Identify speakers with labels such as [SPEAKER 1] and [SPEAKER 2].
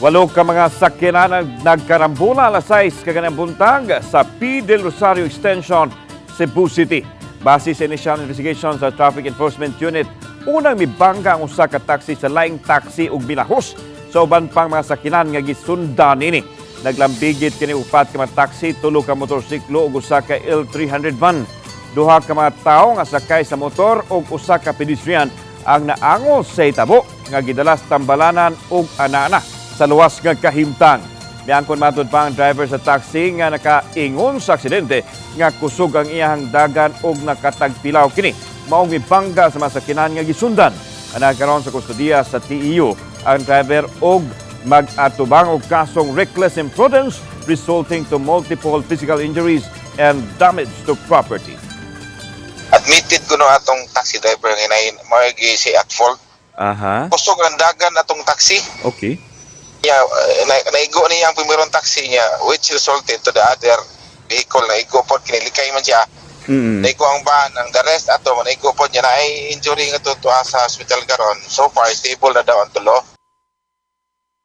[SPEAKER 1] Walo ka mga sakyanan ang nagkarambula alas 6 kaganang buntag sa P. Del Rosario Extension, Cebu City. Base sa initial investigation sa Traffic Enforcement Unit, unang mibangga ang usa ka taxi sa laing taxi ug binahos sa uban pang mga sakyanan nga gisundan ini. Naglambigit kini upat ka mga taxi, tulo ka motorsiklo ug usa ka L300 van. Duha ka mga tawo nga sakay sa motor ug usa ka pedestrian ang naangol sa itabo nga gidalas tambalanan ug anana sa luwas nga kahimtang. Miangkon matud pa ang driver sa taxi nga nakaingon sa aksidente nga kusog ang iyang dagan ug nakatagpilaw kini. Maong mibangga sa masakinan nga gisundan. Ang nagkaroon sa kustodiya sa TEU ang driver og mag-atubang og kasong reckless imprudence resulting to multiple physical injuries and damage to property.
[SPEAKER 2] admitted ko no atong taxi driver nga nay maigi si at fault
[SPEAKER 1] Aha,
[SPEAKER 2] kusog ang dagan atong taxi
[SPEAKER 1] okay.
[SPEAKER 2] Niya uh, na, naigo niya ang primerong taxi niya which resulted to the other vehicle na igo pod kinilikay man siya.
[SPEAKER 1] Mm.
[SPEAKER 2] naigo ang van ang the rest ato man naigo pod niya na ay injury nga to to sa hospital karon so far stable na daw ang tulo